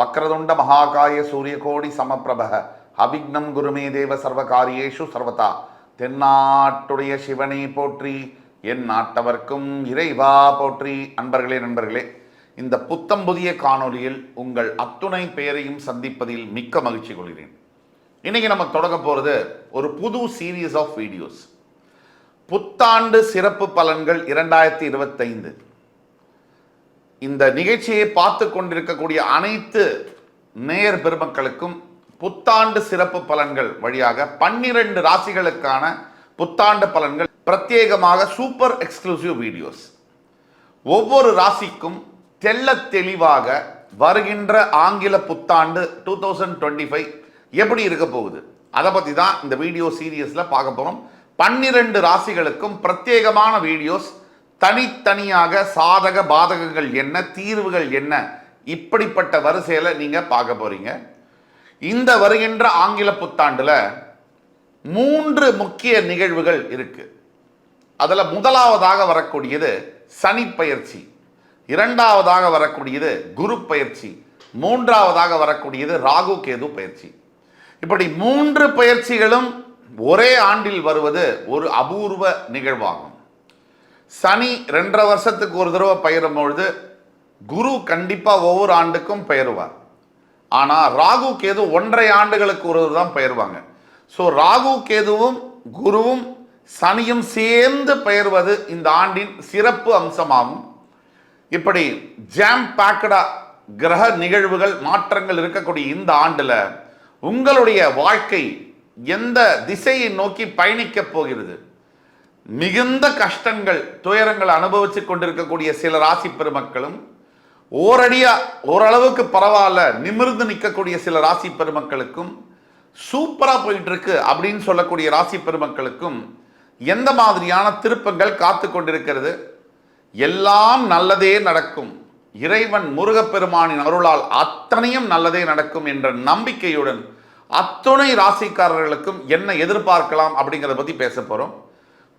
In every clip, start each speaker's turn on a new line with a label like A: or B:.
A: வக்ரதுண்ட மகாகாய சூரியகோடி சமப்பிரபக. அபிக்னம் குருமே தேவ சர்வகாரியேஷு சர்வதா. தென்னாட்டுடைய சிவனை போற்றி என் நாட்டவர்க்கும் இறைவா போற்றி. அன்பர்களே நண்பர்களே இந்த புத்தம் புதிய காணொளியில் உங்கள் அத்துணை பெயரையும் சந்திப்பதில் மிக்க மகிழ்ச்சி கொள்கிறேன். இன்னைக்கு நம்ம தொடங்க போகிறது ஒரு புது சீரீஸ் ஆஃப் வீடியோஸ் புத்தாண்டு சிறப்பு பலன்கள் இரண்டாயிரத்தி இருபத்தைந்து. இந்த நிகழ்ச்சியை பார்த்து கொண்டிருக்கக்கூடிய அனைத்து நேயர் பெருமக்களுக்கும் புத்தாண்டு சிறப்பு பலன்கள் வழியாக பன்னிரண்டு ராசிகளுக்கான புத்தாண்டு பலன்கள் பிரத்யேகமாக சூப்பர் எக்ஸ்க்ளூசிவ் வீடியோஸ். ஒவ்வொரு ராசிக்கும் தெல்ல தெளிவாக வருகின்ற ஆங்கில புத்தாண்டு டூ தௌசண்ட் டுவெண்ட்டி ஃபைவ் எப்படி இருக்க போகுது? அதை பற்றி தான் இந்த வீடியோ சீரியஸில் பார்க்க போகிறோம் பன்னிரண்டு ராசிகளுக்கும் பிரத்யேகமான வீடியோஸ் தனித்தனியாக சாதக பாதகங்கள் என்ன தீர்வுகள் என்ன இப்படிப்பட்ட வரிசையில் நீங்கள் பார்க்க போகிறீங்க இந்த வருகின்ற ஆங்கில புத்தாண்டில் மூன்று முக்கிய நிகழ்வுகள் இருக்குது அதில் முதலாவதாக வரக்கூடியது சனி பயிற்சி இரண்டாவதாக வரக்கூடியது குரு பயிற்சி மூன்றாவதாக வரக்கூடியது ராகு கேது பயிற்சி. இப்படி மூன்று பயிற்சிகளும் ஒரே ஆண்டில் வருவது ஒரு அபூர்வ நிகழ்வாகும். சனி ரெண்டரை வருஷத்துக்கு ஒரு தடவை பயிரும் பொழுது குரு கண்டிப்பாக ஒவ்வொரு ஆண்டுக்கும் பெயருவார் ஆனால் ராகு கேது ஒன்றரை ஆண்டுகளுக்கு ஒரு தான் பெயர்வாங்க. ஸோ ராகு கேதுவும் குருவும் சனியும் சேர்ந்து பெயர்வது இந்த ஆண்டின் சிறப்பு அம்சமாகும். இப்படி ஜாம் பேக்கடா கிரக நிகழ்வுகள் மாற்றங்கள் இருக்கக்கூடிய இந்த ஆண்டில் உங்களுடைய வாழ்க்கை எந்த திசையை நோக்கி பயணிக்கப் போகிறது? மிகுந்த கஷ்டங்கள் துயரங்கள் அனுபவித்து கொண்டிருக்கக்கூடிய சில ராசி பெருமக்களும் ஓரடியா ஓரளவுக்கு பரவாயில்ல நிமிர்ந்து நிற்கக்கூடிய சில ராசி பெருமக்களுக்கும் சூப்பரா போயிட்டு இருக்கு அப்படின்னு சொல்லக்கூடிய ராசி பெருமக்களுக்கும் எந்த மாதிரியான திருப்பங்கள் காத்து கொண்டிருக்கிறது? எல்லாம் நல்லதே நடக்கும். இறைவன் முருகப்பெருமானின் அருளால் அத்தனையும் நல்லதே நடக்கும் என்ற நம்பிக்கையுடன் அத்துணை ராசிக்காரர்களுக்கும் என்ன எதிர்பார்க்கலாம் அப்படிங்கிறத பத்தி பேச போறோம்.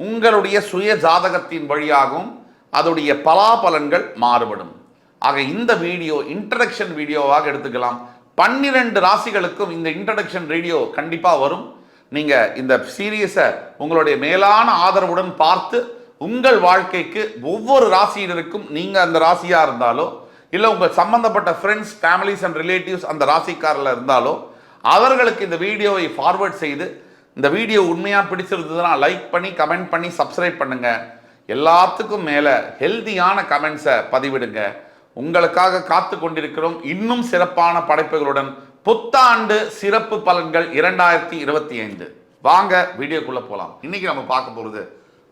A: உங்களுடைய சுய ஜாதகத்தின் வழியாகவும் அதோடைய பலாபலன்கள் மாறுபடும். ஆக இந்த வீடியோ இன்ட்ரடக்ஷன் வீடியோவாக எடுத்துக்கலாம். பன்னிரண்டு ராசிகளுக்கும் இந்த இன்ட்ரடக்ஷன் வீடியோ கண்டிப்பாக வரும். நீங்கள் இந்த சீரியஸை உங்களுடைய மேலான ஆதரவுடன் பார்த்து உங்கள் வாழ்க்கைக்கு ஒவ்வொரு ராசியினருக்கும் நீங்கள் அந்த ராசியாக இருந்தாலோ இல்லை உங்கள் சம்பந்தப்பட்ட ஃப்ரெண்ட்ஸ் ஃபேமிலிஸ் அண்ட் ரிலேட்டிவ்ஸ் அந்த ராசிக்காரில் இருந்தாலோ அவர்களுக்கு இந்த வீடியோவை ஃபார்வர்ட் செய்து இந்த வீடியோ உண்மையாக பிடிச்சிருந்ததுன்னா லைக் பண்ணி கமெண்ட் பண்ணி சப்ஸ்கிரைப் பண்ணுங்க. எல்லாத்துக்கும் மேலே ஹெல்தியான கமெண்ட்ஸை பதிவிடுங்க. உங்களுக்காக காத்து கொண்டிருக்கிறோம் இன்னும் சிறப்பான படைப்புகளுடன் புத்தாண்டு சிறப்பு பலன்கள் இரண்டாயிரத்தி இருபத்தி ஐந்து. வாங்க வீடியோக்குள்ளே போகலாம் இன்னைக்கு நம்ம பார்க்க போகிறது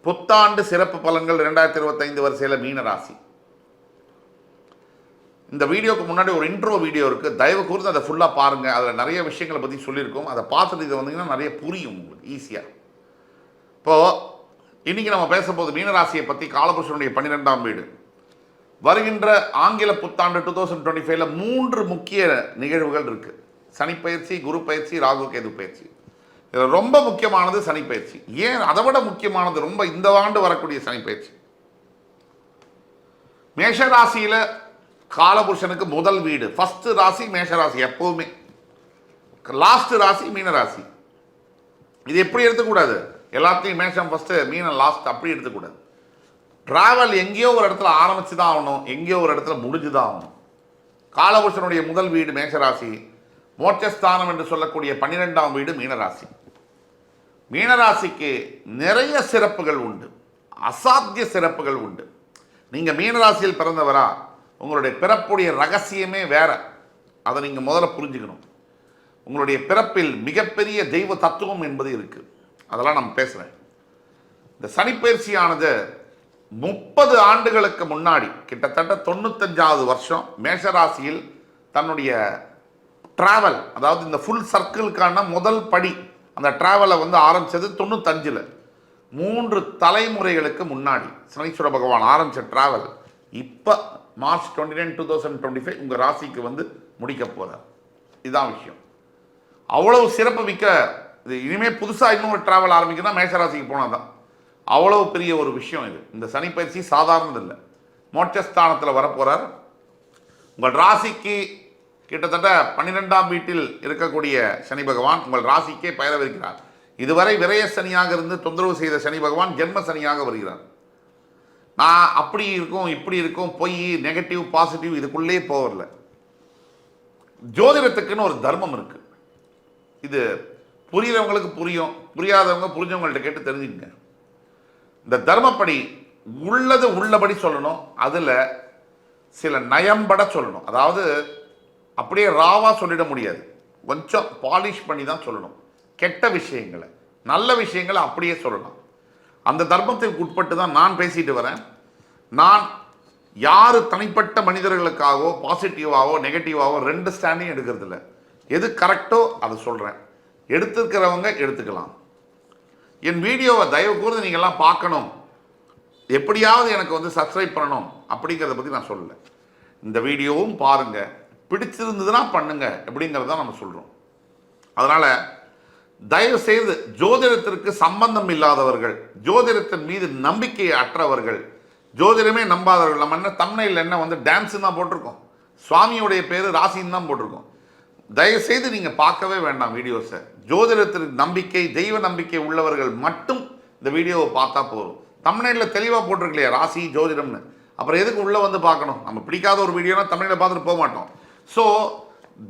A: புத்தாண்டு சிறப்பு பலன்கள் இரண்டாயிரத்தி இருபத்தைந்து வரிசையில் மீன ராசி இந்த வீடியோக்கு முன்னாடி ஒரு இன்ட்ரோ வீடியோ இருக்குது தயவு கூர்ந்து அதை ஃபுல்லாக பாருங்கள் அதில் நிறைய விஷயங்களை பற்றி சொல்லியிருக்கோம். அதை பார்த்துட்டு இதை வந்தீங்கன்னா நிறைய புரியும் உங்களுக்கு ஈஸியாக இப்போது இன்றைக்கி நம்ம பேசும்போது மீனராசியை பற்றி காலபுருஷனுடைய பன்னிரெண்டாம் வீடு. வருகின்ற ஆங்கில புத்தாண்டு டூ தௌசண்ட் டுவெண்ட்டி ஃபைவ்ல மூன்று முக்கிய நிகழ்வுகள் இருக்குது சனிப்பயிற்சி குரு பயிற்சி ராகு கேது பயிற்சி. இதில் ரொம்ப முக்கியமானது சனிப்பயிற்சி ஏன் அதை விட முக்கியமானது ரொம்ப இந்த ஆண்டு வரக்கூடிய சனிப்பயிற்சி மேஷ ராசியில் காலபுருஷனுக்கு முதல் வீடு. ஃபர்ஸ்ட் ராசி மேஷராசி எப்போவுமே எப்பவுமே. லாஸ்ட் ராசி மீன ராசி. இது எப்படி எடுத்துக்கூடாது? எல்லாத்தையும் மேஷம் ஃபர்ஸ்ட் மீன லாஸ்ட் அப்படி எடுத்துக்கூடாது. டிராவல் எங்கேயோ ஒரு இடத்துல ஆரம்பிச்சு தான் ஆகணும். எங்கேயோ ஒரு இடத்துல முடிஞ்சு தான் ஆகணும். காலபுருஷனுடைய முதல் வீடு மேஷராசி மோட்சஸ்தானம் என்று சொல்லக்கூடிய பன்னிரெண்டாம் வீடு மீனராசி மீனராசிக்கு நிறைய சிறப்புகள் உண்டு. அசாத்திய சிறப்புகள் உண்டு. நீங்கள் மீனராசியில் பிறந்தவரா? உங்களுடைய பிறப்புடைய ரகசியமே வேற. அதை நீங்கள் முதல்ல புரிஞ்சுக்கணும். உங்களுடைய பிறப்பில் மிகப்பெரிய தெய்வ தத்துவம் என்பது இருக்குது அதெல்லாம் நான் பேசுகிறேன் இந்த சனிப்பயிற்சியானது முப்பது ஆண்டுகளுக்கு முன்னாடி கிட்டத்தட்ட தொண்ணூத்தஞ்சாவது வருஷம் மேஷராசியில் தன்னுடைய ட்ராவல் அதாவது இந்த ஃபுல் சர்க்கிளுக்கான முதல் படி அந்த ட்ராவலை வந்து ஆரம்பித்தது தொண்ணூத்தஞ்சில். மூன்று தலைமுறைகளுக்கு முன்னாடி சனீஸ்வர பகவான் ஆரம்பித்த ட்ராவல் இப்போ March twenty nine two thousand twenty five உங்கள் ராசிக்கு வந்து முடிக்க போகிறார் இதுதான் விஷயம். அவ்வளவு சிறப்பு மிக்க இது இனிமேல் புதுசாக இன்னொரு ட்ராவல் ஆரம்பிக்குன்னா மேஷராசிக்கு போனால் தான் அவ்வளவு பெரிய ஒரு விஷயம் இது. இந்த சனி பயிற்சி சாதாரணது இல்லை மோட்சஸ்தானத்தில் வரப்போகிறார் உங்கள் ராசிக்கு கிட்டத்தட்ட பன்னிரெண்டாம் வீட்டில் இருக்கக்கூடிய சனி பகவான் உங்கள் ராசிக்கே பயிரவிருக்கிறார். இதுவரை விரய சனியாக இருந்து தொந்தரவு செய்த சனி பகவான் ஜென்ம சனியாக வருகிறார். நான் அப்படி இருக்கும் இப்படி இருக்கும் பொய் நெகட்டிவ் பாசிட்டிவ் இதுக்குள்ளே போகல ஜோதிடத்துக்குன்னு ஒரு தர்மம் இருக்கு. இது புரியுறவங்களுக்கு புரியும் புரியாதவங்க புரிஞ்சவங்கள்ட்ட கேட்டு தெரிஞ்சுங்க இந்த தர்மப்படி உள்ளது உள்ளபடி சொல்லணும் அதில் சில நயம்பட சொல்லணும். அதாவது அப்படியே ராவாக சொல்லிட முடியாது. கொஞ்சம் பாலிஷ் பண்ணி தான் சொல்லணும். கெட்ட விஷயங்களை நல்ல விஷயங்களை அப்படியே சொல்லலாம் அந்த தர்மத்திற்கு உட்பட்டு தான் நான் பேசிட்டு வரேன். நான் யார் தனிப்பட்ட மனிதர்களுக்காகவோ பாசிட்டிவாகவோ நெகட்டிவாகவோ ரெண்டு ஸ்டாண்டையும் எடுக்கிறதில்ல. எது கரெக்டோ அதை சொல்கிறேன் எடுத்துருக்கிறவங்க எடுத்துக்கலாம். என் வீடியோவை தயவு கூர்ந்து நீங்கள்லாம் பார்க்கணும். எப்படியாவது எனக்கு வந்து சப்ஸ்கிரைப் பண்ணணும் அப்படிங்கிறத பற்றி நான் சொல்லலை. இந்த வீடியோவும் பாருங்கள் பிடிச்சிருந்ததுன்னா பண்ணுங்கள் அப்படிங்கிறத நம்ம சொல்கிறோம் அதனால் தயவு செய்து ஜோதிடத்திற்கு சம்பந்தம் இல்லாதவர்கள் ஜோதிடத்தின் மீது நம்பிக்கை அற்றவர்கள் ஜோதிடமே நம்பாதவர்கள். நம்ம என்ன தமிழில் என்ன வந்து டான்ஸ் தான் போட்டிருக்கோம். சுவாமியுடைய பேர் ராசின்னு தான் போட்டிருக்கோம். தயவு செய்து நீங்கள் பார்க்கவே வேண்டாம் வீடியோஸை ஜோதிடத்திற்கு நம்பிக்கை தெய்வ நம்பிக்கை உள்ளவர்கள் மட்டும் இந்த வீடியோவை பார்த்தா போதும். தமிழ்நாட்டில் தெளிவாக போட்டிருக்கலையா ராசி ஜோதிடம்னு. அப்புறம் எதுக்கு உள்ளே வந்து பார்க்கணும்? நம்ம பிடிக்காத ஒரு வீடியோனா தமிழில் பார்த்துட்டு போக மாட்டோம். So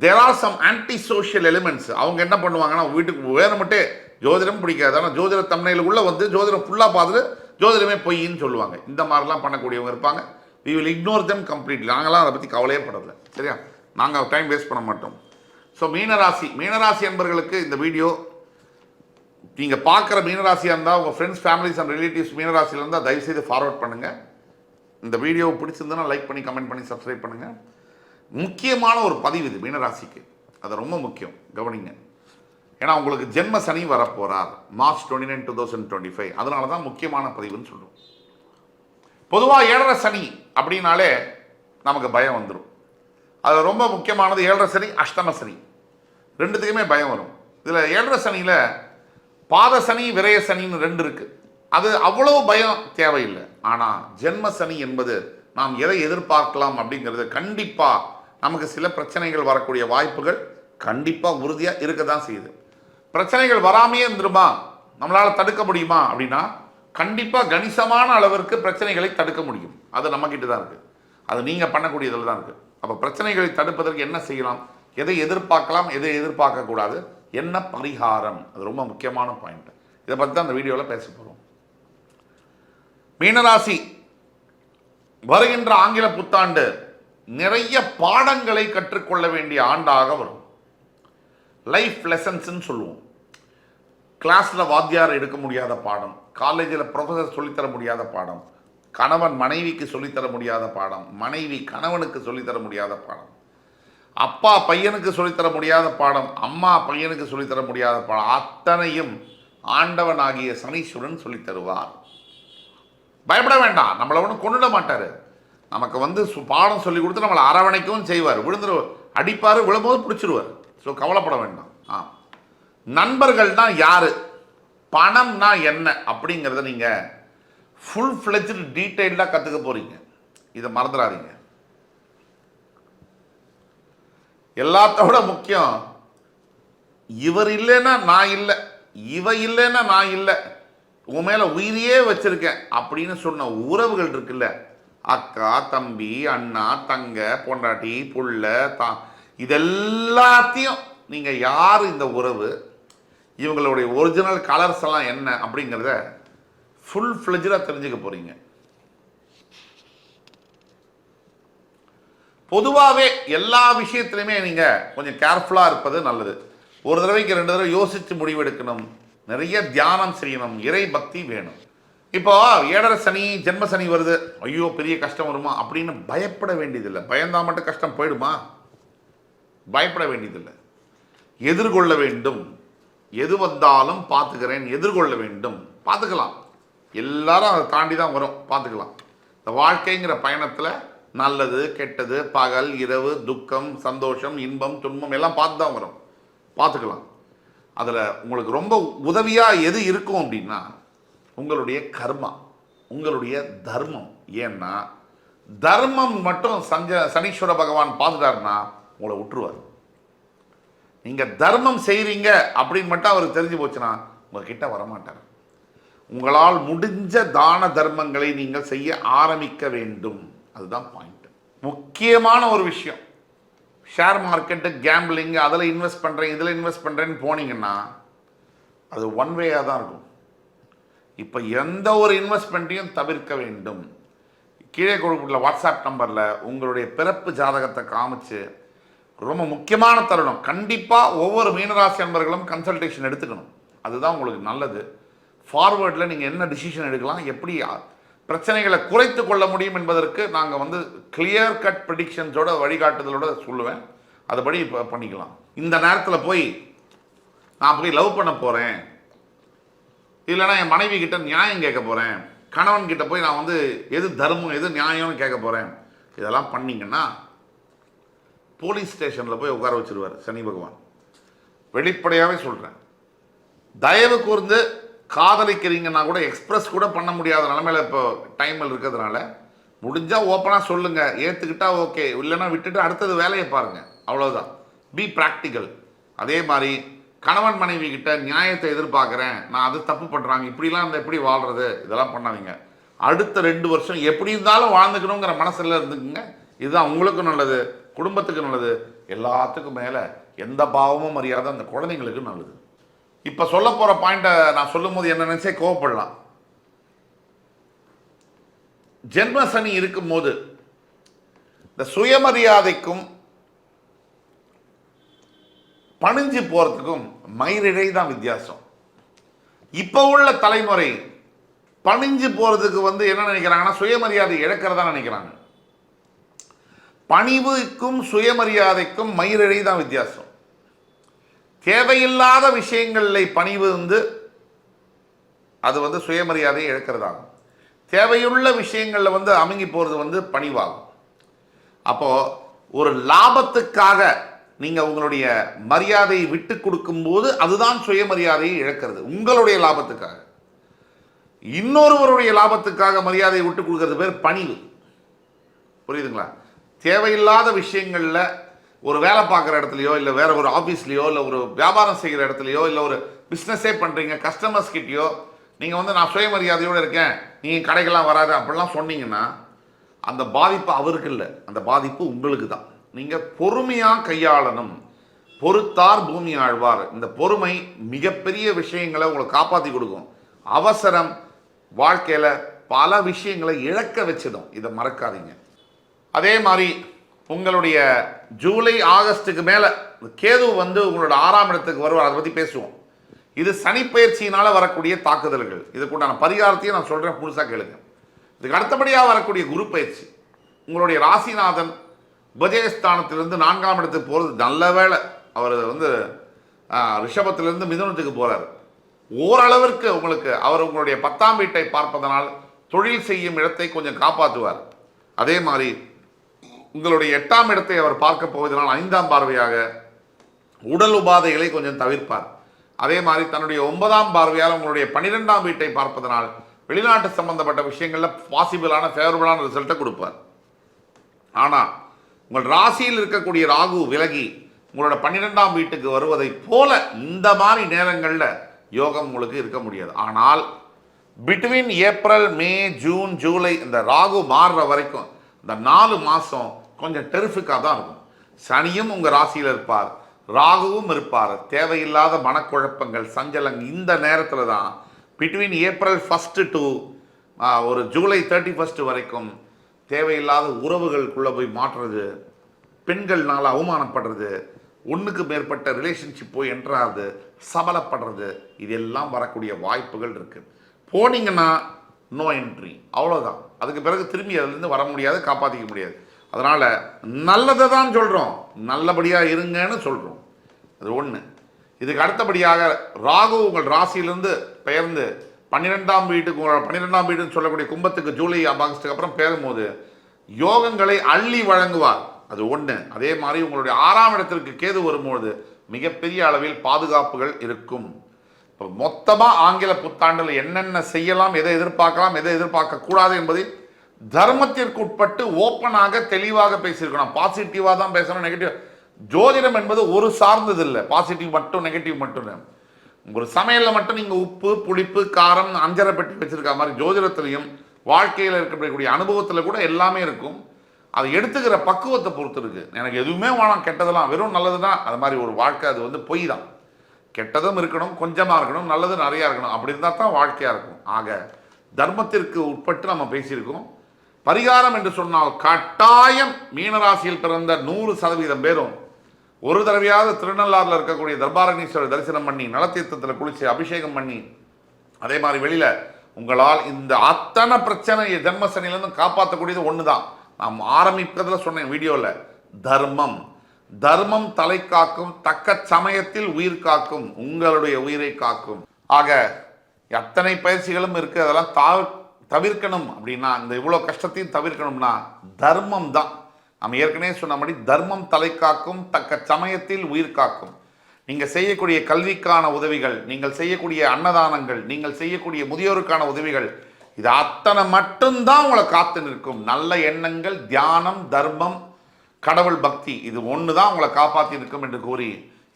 A: there are some anti social elements அவங்க என்ன பண்ணுவாங்கன்னா வீட்டுக்கு வேணுமட்டே ஜோதிடம் பிடிக்காது. ஆனால் ஜோதிட தமிழில் உள்ள வந்து ஜோதிடம் ஃபுல்லாக பார்த்துட்டு ஜோதிடமே பொய்ன்னு சொல்லுவாங்க. இந்த மாதிரிலாம் பண்ணக்கூடியவங்க இருப்பாங்க. We will ignore them completely நாங்களாம் அதை பற்றி கவலையே படலை. சரியா? நாங்கள் டைம் வேஸ்ட் பண்ண மாட்டோம். ஸோ மீனராசி. மீனராசி என்பர்களுக்கு இந்த வீடியோ நீங்கள் பார்க்குற மீனராசியாக இருந்தால் உங்கள் ஃப்ரெண்ட்ஸ் ஃபேமிலிஸ் அண்ட் ரிலேட்டிவ்ஸ் மீனராசியில் இருந்தால் தயவுசெய்து ஃபார்வர்ட் பண்ணுங்கள் இந்த வீடியோ பிடிச்சிருந்ததுன்னா லைக் பண்ணி கமெண்ட் பண்ணி சப்ஸ்கிரைப் பண்ணுங்கள் முக்கியமான ஒரு பதிவு இது மீனராசிக்கு. அது ரொம்ப முக்கியம் கவனிங்க. ஏன்னா உங்களுக்கு ஜென்ம சனி வரப்போகிறார் March twenty nine two thousand twenty five அதனால தான் முக்கியமான பதிவுன்னு சொல்லுவோம் பொதுவாக ஏழரை சனி அப்படின்னாலே நமக்கு பயம் வந்துடும் அது ரொம்ப முக்கியமானது ஏழரை சனி அஷ்டம சனி. ரெண்டுத்துக்குமே பயம் வரும். இதில் ஏழரை சனியில் பாத சனி விரய சனின்னு ரெண்டு இருக்குது அது அவ்வளவு பயம் தேவையில்லை. ஆனால் ஜென்ம சனி என்பது நாம் எதை எதிர்பார்க்கலாம் அப்படிங்கிறது கண்டிப்பாக நமக்கு சில பிரச்சனைகள் வரக்கூடிய வாய்ப்புகள் கண்டிப்பாக உறுதியாக இருக்க தான் செய்யுது. பிரச்சனைகள் வராமையே இருந்துருமா? நம்மளால் தடுக்க முடியுமா? அப்படின்னா கண்டிப்பாக கணிசமான அளவிற்கு பிரச்சனைகளை தடுக்க முடியும். அது நம்மக்கிட்ட தான் இருக்குது அது நீங்கள் பண்ணக்கூடியதில் தான் இருக்குது அப்போ பிரச்சனைகளை தடுப்பதற்கு என்ன செய்யலாம்? எதை எதிர்பார்க்கலாம்? எதை எதிர்பார்க்கக்கூடாது என்ன பரிகாரம்? அது ரொம்ப முக்கியமான பாயிண்ட் இதை பற்றி தான் அந்த வீடியோவில் பேச போகிறோம் மீனராசி வருகின்ற ஆங்கில புத்தாண்டு நிறைய பாடங்களை கற்றுக்கொள்ள வேண்டிய ஆண்டாக வரும். லைஃப் லெசன்ஸ்ன்னு சொல்லுவோம். கிளாஸில் வாத்தியார் எடுக்க முடியாத பாடம் காலேஜில் ப்ரொஃபஸர் சொல்லித்தர முடியாத பாடம் கணவன் மனைவிக்கு சொல்லித்தர முடியாத பாடம் மனைவி கணவனுக்கு சொல்லித்தர முடியாத பாடம் அப்பா பையனுக்கு சொல்லித்தர முடியாத பாடம் அம்மா பையனுக்கு சொல்லித்தர முடியாத பாடம் அத்தனையும் ஆண்டவனாகிய சனீஸ்வரன் சொல்லித் தருவார் பயப்பட வேண்டாம் நம்மளை ஒன்றும் கொண்டுட மாட்டார். நமக்கு வந்து சு- பாடம் சொல்லி கொடுத்து நம்மளை அரவணைக்கவும் செய்வார். விழுந்துரு அடிப்பார் விழும்போது பிடிச்சிருவார். ஸோ கவலைப்பட வேண்டாம். ஆ. நண்பர்கள்னா யார்? பணம்னா என்ன? அப்படிங்கிறத நீங்கள் ஃபுல் ஃப்ளெஜ்டு டீட்டெயில்டாக கற்றுக்க போகிறீங்க இதை மறந்துடாதீங்க. எல்லாத்தோட முக்கியம் இவர் இல்லைன்னா நான் இல்லை இவ இல்லைன்னா நான் இல்லை உன் மேலே உயிரையே வச்சுருக்கேன் அப்படின்னு சொன்ன உறவுகள் இருக்குல்ல அக்கா தம்பி அண்ணா தங்க பொண்டாட்டி புள்ள தா இதெல்லாத்தையும் நீங்கள் யார் இந்த உறவு? இவங்களுடைய ஒரிஜினல் கலர்ஸ் எல்லாம் என்ன அப்படிங்கிறத ஃபுல் ஃப்ளெஜாக தெரிஞ்சுக்க போகிறீங்க பொதுவாகவே எல்லா விஷயத்துலையுமே நீங்கள் கொஞ்சம் கேர்ஃபுல்லாக இருப்பது நல்லது. ஒரு தடவைக்கு ரெண்டு தடவை யோசித்து முடிவெடுக்கணும். நிறைய தியானம் செய்யணும். இறை பக்தி வேணும். இப்போ ஏழரை சனி ஜென்ம சனி வருது. ஐயோ பெரிய கஷ்டம் வருமா? அப்படின்னு பயப்பட வேண்டியதில்லை. பயந்தா மட்டும் கஷ்டம் போயிடுமா? பயப்பட வேண்டியதில்லை. எதிர்கொள்ள வேண்டும். எது வந்தாலும் பார்த்துக்கிறேன். எதிர்கொள்ள வேண்டும். பார்த்துக்கலாம். எல்லாரும் அதை தாண்டி தான் வரும். பார்த்துக்கலாம். இந்த வாழ்க்கைங்கிற பயணத்தில் நல்லது கெட்டது பகல் இரவு துக்கம் சந்தோஷம் இன்பம் துன்பம் எல்லாம் பார்த்து தான் வரும். பார்த்துக்கலாம். அதில் உங்களுக்கு ரொம்ப உதவியாக எது இருக்கும் அப்படின்னா உங்களுடைய கர்மா உங்களுடைய தர்மம். ஏன்னா தர்மம் மட்டும் சஞ்ச சனீஸ்வர பகவான் பார்த்துட்டாருன்னா உங்களை விட்டுருவார் நீங்கள் தர்மம் செய்கிறீங்க அப்படின்னு மட்டும் அவருக்கு தெரிஞ்சு போச்சுன்னா உங்ககிட்ட வரமாட்டார். உங்களால் முடிஞ்ச தான தர்மங்களை நீங்கள் செய்ய ஆரம்பிக்க வேண்டும். அதுதான் பாயிண்ட் முக்கியமான ஒரு விஷயம். ஷேர் மார்க்கெட்டு கேம்பிளிங் அதில் இன்வெஸ்ட் பண்ணுறேன் இதில் இன்வெஸ்ட் பண்ணுறேன்னு போனீங்கன்னா அது ஒன் வேயாக தான் இருக்கும். இப்போ எந்த ஒரு இன்வெஸ்ட்மெண்ட்டையும் தவிர்க்க வேண்டும். கீழே கொடுக்கப்பட்டுள்ள வாட்ஸ்அப் நம்பரில் உங்களுடைய பிறப்பு ஜாதகத்தை காமிச்சு ரொம்ப முக்கியமான தருணம். கண்டிப்பாக ஒவ்வொரு மீனராசி அன்பர்களும் கன்சல்டேஷன் எடுத்துக்கணும். அதுதான் உங்களுக்கு நல்லது. ஃபார்வேர்டில் நீங்கள் என்ன டிசிஷன் எடுக்கலாம் எப்படி பிரச்சனைகளை குறைத்து கொள்ள முடியும் என்பதற்கு நாங்கள் வந்து கிளியர் கட் ப்ரிடிக்ஷன்ஸோட வழிகாட்டுதலோட சொல்லுவேன். அதுபடி இப்போ பண்ணிக்கலாம். இந்த நேரத்தில் போய் நான் போய் லவ் பண்ண போகிறேன் இல்லைன்னா என் மனைவி கிட்ட நியாயம் கேட்க போகிறேன் கணவன் கிட்ட போய் நான் வந்து எது தர்மம் எது நியாயம்னு கேட்க போகிறேன் இதெல்லாம் பண்ணிங்கன்னா போலீஸ் ஸ்டேஷனில் போய் உட்கார வச்சிருவார் சனி பகவான். வெளிப்படையாகவே சொல்கிறேன் தயவு கூர்ந்து காதலிக்கிறீங்கன்னா கூட எக்ஸ்பிரஸ் கூட பண்ண முடியாத நிலமையில இப்போ டைமில் இருக்கிறதுனால முடிஞ்சால் ஓப்பனாக சொல்லுங்கள் ஏற்றுக்கிட்டா ஓகே இல்லைன்னா விட்டுட்டு அடுத்தது வேலையை பாருங்கள் அவ்வளோதான் பி ப்ராக்டிக்கல் அதே மாதிரி கணவன் மனைவி கிட்ட நியாயத்தை எதிர்பார்க்குறேன். நான் அது தப்பு பண்ணுறாங்க இப்படிலாம் இந்த எப்படி வாழ்கிறது இதெல்லாம் பண்ணாதீங்க. அடுத்த ரெண்டு வருஷம் எப்படி இருந்தாலும் வாழ்ந்துக்கணுங்கிற மனசில் இருந்துக்குங்க. இதுதான் உங்களுக்கும் நல்லது குடும்பத்துக்கு நல்லது. எல்லாத்துக்கும் மேலே எந்த பாவமும் மரியாதை அந்த குழந்தைங்களுக்கு நல்லது. இப்போ சொல்ல போகிற பாயிண்ட்டை நான் சொல்லும்போது என்ன நினச்சே கோவப்படலாம். ஜென்ம சனி இருக்கும்போது இந்த சுயமரியாதைக்கும் பணிஞ்சு போகிறதுக்கும் மயிரிழை தான் வித்தியாசம். இப்போ உள்ள தலைமுறை பணிஞ்சு போகிறதுக்கு வந்து என்ன நினைக்கிறாங்கன்னா சுயமரியாதை இழக்கிறதா நினைக்கிறாங்க. பணிவுக்கும் சுயமரியாதைக்கும் மயிரிழை தான் வித்தியாசம். தேவையில்லாத விஷயங்களில் பணிவு வந்து அது வந்து சுயமரியாதையை இழக்கிறதாகும். தேவையுள்ள விஷயங்களில் வந்து அமுங்கி போகிறது வந்து பணிவாகும். அப்போது ஒரு லாபத்துக்காக நீங்கள் உங்களுடைய மரியாதையை விட்டு கொடுக்கும்போது அதுதான் சுயமரியாதையை இழக்கிறது உங்களுடைய லாபத்துக்காக. இன்னொருவருடைய லாபத்துக்காக மரியாதையை விட்டு கொடுக்கறது பேர் பணிவு. புரியுதுங்களா? தேவையில்லாத விஷயங்களில் ஒரு வேலை பார்க்குற இடத்துலையோ இல்லை வேற ஒரு ஆஃபீஸ்லேயோ இல்லை ஒரு வியாபாரம் செய்கிற இடத்துலையோ இல்லை ஒரு பிஸ்னஸே பண்ணுறீங்க கஸ்டமர்ஸ் கிட்டயோ நீங்கள் வந்து நான் சுயமரியாதையோடு இருக்கேன் நீங்கள் கடைக்கெல்லாம் வராது அப்படிலாம் சொன்னீங்கன்னா அந்த பாதிப்பு அவருக்கு இல்லை அந்த பாதிப்பு உங்களுக்கு தான் நீங்கள் பொறுமையாக கையாளணும். பொறுத்தார் பூமி ஆழ்வார். இந்த பொறுமை மிகப்பெரிய விஷயங்களை உங்களை காப்பாற்றி கொடுக்கும். அவசரம் வாழ்க்கையில் பல விஷயங்களை இழக்க வச்சிடும். இதை மறக்காதீங்க. அதே மாதிரி உங்களுடைய ஜூலை ஆகஸ்ட்டுக்கு மேலே கேது வந்து உங்களோட ஆறாம் இடத்துக்கு வருவார். அதை பற்றி பேசுவோம். இது சனிப்பயிற்சியினால் வரக்கூடிய தாக்குதல்கள். இதுக்குண்டான பரிகாரத்தையும் நான் சொல்கிறேன் புதுசாக கேளுங்க. இதுக்கு அடுத்தபடியாக வரக்கூடிய குரு பயிற்சி. உங்களுடைய ராசிநாதன் உபஜயஸ்தானத்திலிருந்து நான்காம் இடத்துக்கு போகிறது நல்ல வேளை. அவர் வந்து ரிஷபத்திலிருந்து மிதுனத்துக்கு போகிறார் ஓரளவிற்கு உங்களுக்கு அவர் உங்களுடைய பத்தாம் வீட்டை பார்ப்பதனால் தொழில் செய்யும் இடத்தை கொஞ்சம் காப்பாற்றுவார். அதே மாதிரி உங்களுடைய எட்டாம் இடத்தை அவர் பார்க்க போவதனால் ஐந்தாம் பார்வையாக உடல் உபாதைகளை கொஞ்சம் தவிர்ப்பார். அதே மாதிரி தன்னுடைய ஒன்பதாம் பார்வையால் உங்களுடைய பன்னிரெண்டாம் வீட்டை பார்ப்பதனால் வெளிநாட்டு சம்பந்தப்பட்ட விஷயங்களில் பாசிபிளான ஃபேவரபுளான ரிசல்ட்டை கொடுப்பார். ஆனால் உங்கள் ராசியில் இருக்கக்கூடிய ராகு விலகி உங்களோட பன்னிரெண்டாம் வீட்டுக்கு வருவதைப் போல இந்த மாதிரி நேரங்களில் யோகம் உங்களுக்கு இருக்க முடியாது. ஆனால் between April May June July இந்த ராகு மாறுற வரைக்கும் இந்த நாலு மாதம் கொஞ்சம் டெரிஃபிக்காக தான் இருக்கும். சனியும் உங்கள் ராசியில் இருப்பார். ராகுவும் இருப்பார். தேவையில்லாத மனக்குழப்பங்கள் சஞ்சலங் இந்த நேரத்தில் தான். பிட்வீன் ஏப்ரல் ஃபஸ்ட்டு டு ஒரு ஜூலை தேர்ட்டி ஃபஸ்ட்டு வரைக்கும் தேவையில்லாத உறவுகளுக்குள்ளே போய் மாற்றுறது பெண்கள்னால் அவமானப்படுறது ஒன்றுக்கு மேற்பட்ட ரிலேஷன்ஷிப் போய் என்ட்ராது சபலப்படுறது இதெல்லாம் வரக்கூடிய வாய்ப்புகள் இருக்குது போனீங்கன்னா நோ என்ட்ரி அவ்வளோதான் அதுக்கு பிறகு திரும்பி அதுலேருந்து வர முடியாது காப்பாற்றிக்க முடியாது. அதனால் நல்லதை தான் சொல்கிறோம் நல்லபடியாக இருங்கன்னு சொல்கிறோம் அது ஒன்று இதுக்கு அடுத்தபடியாக ராகு உங்கள் ராசியிலிருந்து பெயர்ந்து பன்னிரெண்டாம் வீட்டுக்கு பன்னிரெண்டாம் வீடுன்னு சொல்லக்கூடிய கும்பத்துக்கு ஜூலை ஆகஸ்ட்டுக்கு அப்புறம் பேரும்போது யோகங்களை அள்ளி வழங்குவார். அது ஒன்று அதே மாதிரி உங்களுடைய ஆறாம் இடத்திற்கு கேது வரும்போது மிகப்பெரிய அளவில் பாதுகாப்புகள் இருக்கும். இப்போ மொத்தமாக ஆங்கில புத்தாண்டில் என்னென்ன செய்யலாம் எதை எதிர்பார்க்கலாம் எதை எதிர்பார்க்கக்கூடாது என்பதை தர்மத்திற்கு உட்பட்டு ஓப்பனாக தெளிவாக பேசியிருக்கணும். பாசிட்டிவாக தான் பேசணும் நெகட்டிவ் ஜோதிடம் என்பது ஒரு சார்ந்தது இல்லை பாசிட்டிவ் மட்டும் நெகட்டிவ் மட்டும் ஒரு சமையலில் மட்டும் நீங்கள் உப்பு புளிப்பு காரம் அஞ்சரை பெட்டி வச்சுருக்க மாதிரி ஜோதிடத்துலையும் வாழ்க்கையில் இருக்கக்கூடிய அனுபவத்தில் கூட எல்லாமே இருக்கும். அதை எடுத்துக்கிற பக்குவத்தை பொறுத்து இருக்கு. எனக்கு எதுவுமே வேணாம். கெட்டதெல்லாம் வெறும் நல்லது தான் அது மாதிரி ஒரு வாழ்க்கை அது வந்து பொய் தான். கெட்டதும் இருக்கணும் கொஞ்சமாக இருக்கணும் நல்லது நிறையா இருக்கணும். அப்படி இருந்தால் தான் வாழ்க்கையாக இருக்கும். ஆக தர்மத்திற்கு உட்பட்டு நம்ம பேசியிருக்கோம். பரிகாரம் என்று சொன்னால் கட்டாயம் மீனராசியில் பிறந்த நூறு சதவீதம் பேரும் ஒரு தடவையாவது திருநள்ளாறில் இருக்கக்கூடிய தர்பாரணீஸ்வரர் தரிசனம் பண்ணி நலத்தீர்த்தத்தில் குளிச்சு அபிஷேகம் பண்ணி அதே மாதிரி வெளியில் உங்களால் இந்த அத்தனை பிரச்சனையை ஜென்மசனிலேருந்து காப்பாற்றக்கூடியது ஒன்று தான் நாம் ஆரம்பிப்பதில் சொன்னேன் வீடியோவில் தர்மம். தர்மம் தலை காக்கும் தக்க சமயத்தில் உயிர் காக்கும் உங்களுடைய உயிரை காக்கும். ஆக எத்தனை பயிற்சிகளும் இருக்குது அதெல்லாம் தா தவிர்க்கணும் அப்படின்னா இந்த இவ்வளோ கஷ்டத்தையும் தவிர்க்கணும்னா தர்மம் தான் நம்ம ஏற்கனவே சொன்னபடி தர்மம் தலை காக்கும் தக்க சமயத்தில் உயிர் காக்கும். நீங்கள் செய்யக்கூடிய கல்விக்கான உதவிகள் நீங்கள் செய்யக்கூடிய அன்னதானங்கள் நீங்கள் செய்யக்கூடிய முதியோருக்கான உதவிகள் இது அத்தனை மட்டும்தான் உங்களை காத்து நிற்கும். நல்ல எண்ணங்கள் தியானம் தர்மம் கடவுள் பக்தி இது ஒன்று தான் உங்களை காப்பாற்றி நிற்கும் என்று கூறி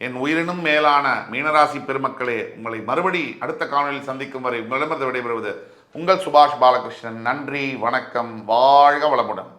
A: என் உயிரினும் மேலான மீனராசி பெருமக்களே உங்களை மறுபடி அடுத்த காணொலியில் சந்திக்கும் வரை உங்களிடமிருந்து விடைபெறுவது உங்கள் சுபாஷ் பாலகிருஷ்ணன். நன்றி வணக்கம் வாழ்க வளமுடன்.